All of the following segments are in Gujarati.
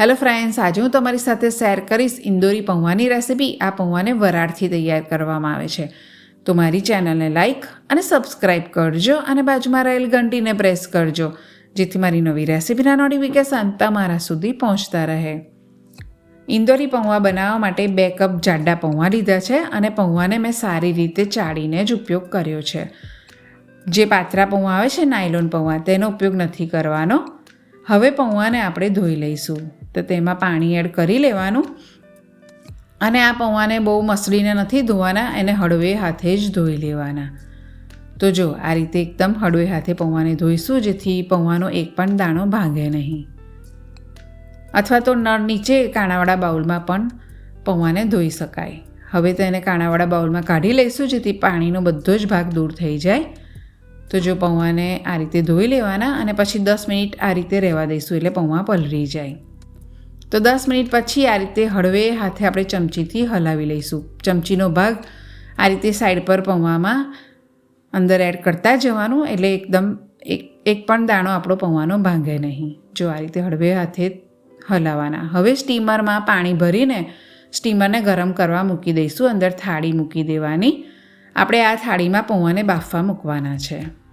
હેલો ફ્રેન્ડ્સ આજે હું તમારી સાથે શેર કરીશ ઇન્દોરી પૌવાની રેસીપી આ પૌવાને વરાળથી તૈયાર કરવામાં આવે છે. તો મારી ચેનલને લાઇક અને સબસ્ક્રાઇબ કરજો અને બાજુમાં રહેલ ઘંટીને પ્રેસ કરજો. જેથી મારી નવી રેસીપીના નોટિફિકેશન તમારા સુધી પહોંચતા રહે. ઇન્દોરી પૌવા બનાવવા માટે બે કપ જાડા પૌવા લીધા છે અને પૌવાને મેં સારી રીતે ચાળીને જ ઉપયોગ કર્યો છે. જે પાતરા પૌવા આવે છે, નાયલોન પૌવા તેનો ઉપયોગ નથી કરવાનો. હવે પૌવાને આપણે ધોઈ લઈશું. તો તેમાં પાણી એડ કરી લેવાનું. અને આ પૌવાને બહુ મસળીને નથી ધોવાના, એને હળવે હાથે જ ધોઈ લેવાના. તો જો, આ રીતે એકદમ હળવે હાથે પૌવાને ધોઈશું, જેથી પૌવાનો એક પણ દાણો ભાંગે નહીં. અથવા તો નળ નીચે કાણાવાળા બાઉલમાં પણ પૌવાને ધોઈ શકાય. હવે તેને કાણાવાળા બાઉલમાં કાઢી લઈશું, જેથી પાણીનો બધો જ ભાગ દૂર થઈ જાય. તો જો પૌવાને આ રીતે ધોઈ લેવાના અને પછી દસ મિનિટ આ રીતે રહેવા દઈશું, એટલે પૌવા પલળી જાય. તો દસ મિનિટ પછી આ રીતે હળવે હાથે આપણે ચમચીથી હલાવી લઈશું. ચમચીનો ભાગ આ રીતે સાઈડ પર પૌવામાં અંદર એડ કરતા જવાનું એટલે એકદમ એક એક પણ દાણો આપણો પૌવાનો ભાંગે નહીં. જો આ રીતે હળવે હાથે હલાવવાના હવે સ્ટીમરમાં પાણી ભરીને સ્ટીમરને ગરમ કરવા મૂકી દઈશું. અંદર થાળી મૂકી દેવાની. આપણે આ થાળીમાં પૌવાને બાફવા મૂકવાના છે.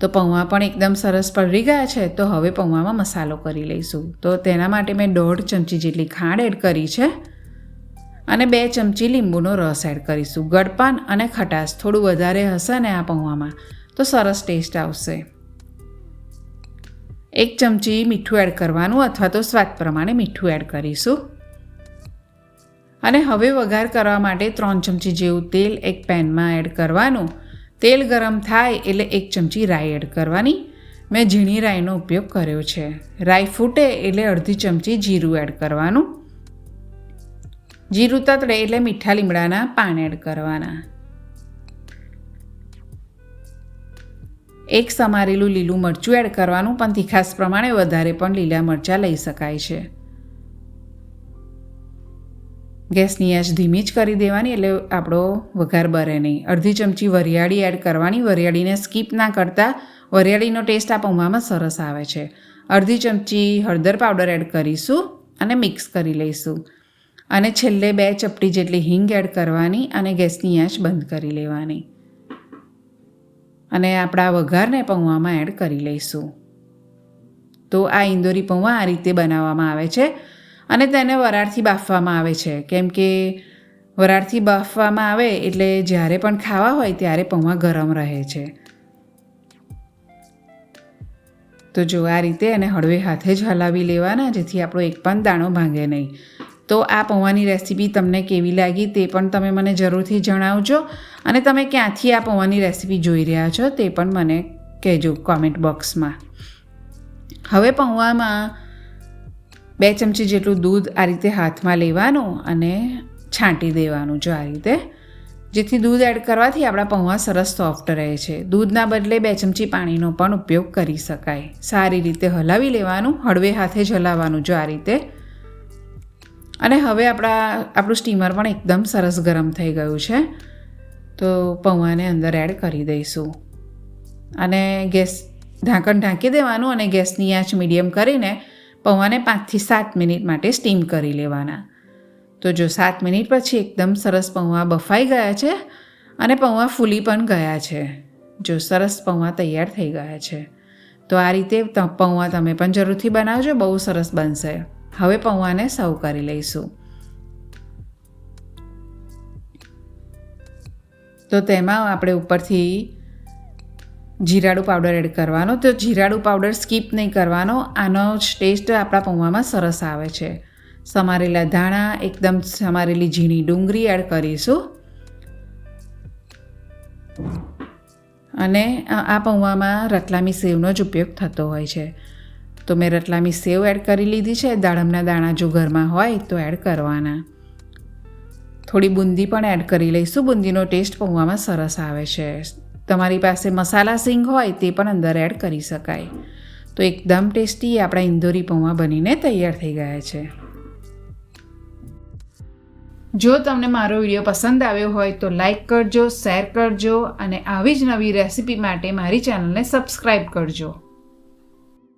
તો પૌવા પણ એકદમ સરસ પલળી ગયા છે, તો હવે પૌવામાં મસાલો કરી લઈશું. તો તેના માટે મેં દોઢ ચમચી જેટલી ખાંડ એડ કરી છે અને બે ચમચી લીંબુનો રસ એડ કરીશું. ગળપાન અને ખટાશ થોડું વધારે હશે ને આ પૌવામાં તો સરસ ટેસ્ટ આવશે. એક ચમચી મીઠું એડ કરવાનું અથવા તો સ્વાદ પ્રમાણે મીઠું એડ કરીશું. અને હવે વઘાર કરવા માટે ત્રણ ચમચી જેવું તેલ એક પેનમાં એડ કરવાનું. તેલ ગરમ થાય એટલે એક ચમચી રાઈ એડ કરવાની. મેં ઝીણી રાઈનો ઉપયોગ કર્યો છે. રાઈ ફૂટે એટલે અડધી ચમચી જીરું એડ કરવાનું. જીરું તતડે એટલે મીઠા લીમડાના પાન એડ કરવાના. એક સમારેલું લીલું મરચું એડ કરવાનું, પણ તીખાસ પ્રમાણે વધારે પણ લીલા મરચાં લઈ શકાય છે. ગેસની આંચ ધીમી જ કરી દેવાની એટલે આપણો વઘાર બરે નહીં. અડધી ચમચી વરિયાળી એડ કરવાની. વરિયાળીને સ્કીપ ના કરતાં વરિયાળીનો ટેસ્ટ આ પૌવામાં સરસ આવે છે. અડધી ચમચી હળદર પાવડર એડ કરીશું અને મિક્સ કરી લઈશું. અને છેલ્લે બે ચપટી જેટલી હિંગ એડ કરવાની અને ગેસની આંચ બંધ કરી લેવાની. અને આપણા વઘારને પૌવામાં એડ કરી લઈશું. તો આ ઇન્દોરી પૌવા આ રીતે બનાવવામાં આવે છે. અને તેને વરાળથી બાફવામાં આવે છે. કેમ કે વરાળથી બાફવામાં આવે એટલે જ્યારે પણ ખાવા હોય ત્યારે પૌવા ગરમ રહે છે. તો જો આ રીતે એને હળવે હાથે જ હલાવી લેવાના, જેથી આપણો એક પણ દાણો ભાંગે નહીં. તો આ પૌવાની રેસીપી તમને કેવી લાગી તે પણ તમે મને જરૂરથી જણાવજો. અને તમે ક્યાંથી આ પૌવાની રેસીપી જોઈ રહ્યા છો તે પણ મને કહેજો કોમેન્ટ બોક્સમાં. હવે પૌવામાં બે ચમચી જેટલું દૂધ આ રીતે હાથમાં લેવાનું અને છાંટી દેવાનું જો આ રીતે. જેથી દૂધ એડ કરવાથી આપણા પૌવા સરસ સોફ્ટ રહે છે. દૂધના બદલે બે ચમચી પાણીનો પણ ઉપયોગ કરી શકાય. સારી રીતે હલાવી લેવાનું, હળવે હાથે જ હલાવવાનું જો આ રીતે. અને હવે આપણા, આપણું સ્ટીમર પણ એકદમ સરસ ગરમ થઈ ગયું છે. તો પૌવાને અંદર એડ કરી દઈશું. અને ગેસ ઢાંકણ ઢાંકી દેવાનું અને ગેસની આંચ મીડિયમ કરીને પૌવાને પાંચથી સાત મિનિટ માટે સ્ટીમ કરી લેવાના. તો જો સાત મિનિટ પછી એકદમ સરસ પૌવા બફાઈ ગયા છે અને પૌવા ફૂલી પણ ગયા છે. જો સરસ પૌવા તૈયાર થઈ ગયા છે. તો આ રીતે પૌવા તમે પણ જરૂરથી બનાવજો, બહુ સરસ બનશે. હવે પૌવાને સર્વ કરી લઈશું. તો તેમાં આપણે ઉપરથી જીરાડું પાવડર એડ કરવાનો. તો જીરાડું પાવડર સ્કીપ નહીં કરવાનો. આનો જ ટેસ્ટ આપણા પૌવામાં સરસ આવે છે. સમારેલા ધાણા, એકદમ સમારેલી ઝીણી ડુંગળી એડ કરીશું. અને આ પૌવામાં રતલામી સેવનો જ ઉપયોગ થતો હોય છે. તો મેં રતલામી સેવ એડ કરી લીધી છે. દાડમના દાણા જો ઘરમાં હોય તો એડ કરવાના. થોડી બુંદી પણ એડ કરી લઈશું. બુંદીનો ટેસ્ટ પૌવામાં સરસ આવે છે. તમારી પાસે મસાલા સિંગ હોય તે પણ અંદર એડ કરી શકાય. તો એકદમ ટેસ્ટી આપણા ઇન્દોરી પૌવા બનીને તૈયાર થઈ ગયા છે. જો તમને મારો વીડિયો પસંદ આવ્યો હોય તો લાઈક કરજો, શેર કરજો અને આવી જ નવી રેસિપી માટે મારી ચેનલને સબસ્ક્રાઈબ કરજો.